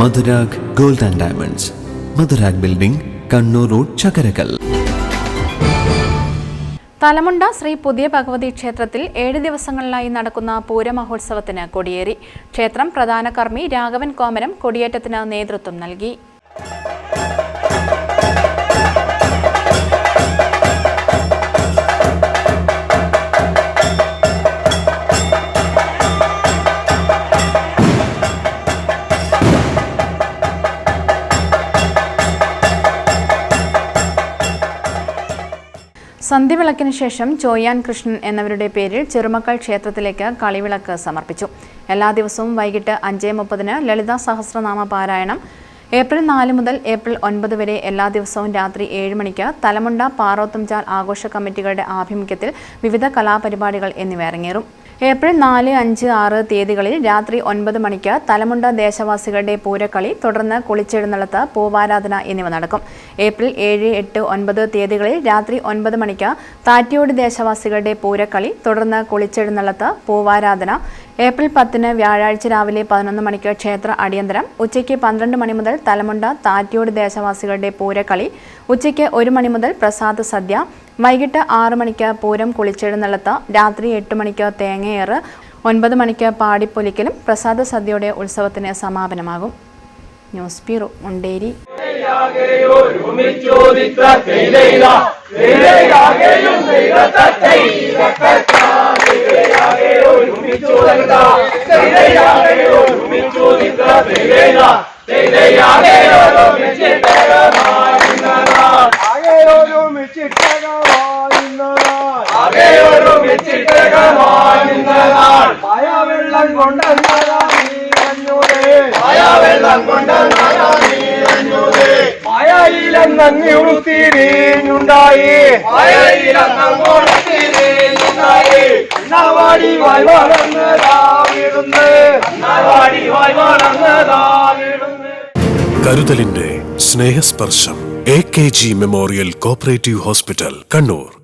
Madhurag gold and diamonds. Madhurag building Kannur road Chakkarakal. Thalamunda Sri Puthiya Bhagavathi ക്ഷേത്രത്തിൽ ഏഴ് ദിവസങ്ങളിലായി നടക്കുന്ന പൂരമഹോത്സവത്തിന് കൊടിയേറി. ക്ഷേത്രം പ്രധാന കർമ്മി രാഘവൻ കോമരം കൊടിയേറ്റത്തിന് നേതൃത്വം നൽകി. സന്ധ്യവിളക്കിന് ശേഷം ചോയ്യാൻ കൃഷ്ണൻ എന്നവരുടെ പേരിൽ ചെറുമക്കൾ ക്ഷേത്രത്തിലേക്ക് കളിവിളക്ക് സമർപ്പിച്ചു. എല്ലാ ദിവസവും വൈകിട്ട് അഞ്ചേ മുപ്പതിന് ലളിതാ സഹസ്രനാമ പാരായണം. ഏപ്രിൽ നാല് മുതൽ ഏപ്രിൽ ഒൻപത് വരെ എല്ലാ ദിവസവും രാത്രി ഏഴ് മണിക്ക് തലമുണ്ട പാറോത്തുംചാൽ ആഘോഷ കമ്മിറ്റികളുടെ ആഭിമുഖ്യത്തിൽ വിവിധ കലാപരിപാടികൾ എന്നിവ അരങ്ങേറും. ഏപ്രിൽ നാല് അഞ്ച് ആറ് തീയതികളിൽ രാത്രി ഒൻപത് മണിക്ക് തലമുണ്ട ദേശവാസികളുടെ പൂരക്കളി തുടർന്ന് കുളിച്ചെഴുന്നള്ളത്ത് പൂവാരാധന എന്നിവ നടക്കും. ഏപ്രിൽ ഏഴ് എട്ട് ഒൻപത് തീയതികളിൽ രാത്രി ഒൻപത് മണിക്ക് താറ്റിയോട് ദേശവാസികളുടെ പൂരക്കളി തുടർന്ന് കുളിച്ചെഴുന്നള്ളത്ത് പൂവാരാധന. ഏപ്രിൽ പത്തിന് വ്യാഴാഴ്ച രാവിലെ പതിനൊന്ന് മണിക്ക് ക്ഷേത്ര അടിയന്തരം. ഉച്ചയ്ക്ക് പന്ത്രണ്ട് മണി മുതൽ തലമുണ്ട താറ്റിയോട് ദേശവാസികളുടെ പൂരക്കളി. ഉച്ചയ്ക്ക് ഒരു മണി മുതൽ പ്രസാദ സദ്യ. വൈകിട്ട് ആറ് മണിക്ക് പൂരം കുളിച്ചെഴുന്നള്ളത്ത് രാത്രി എട്ട് മണിക്ക് തേങ്ങയേറ് ഒൻപത് മണിക്ക് പാടിപ്പൊലിക്കലും പ്രസാദ സദ്യയുടെ ഉത്സവത്തിന് സമാപനമാകും. News bureau Munderi. വെള്ളം കൊണ്ടൂരേ മായായിലെന്നങ്ങി ഉളുത്തിരിഞ്ഞുണ്ടായി അണ്ണാവാടി വായ് കരുതലിന്റെ സ്നേഹസ്പർശം A K G memorial cooperative hospital Kannur.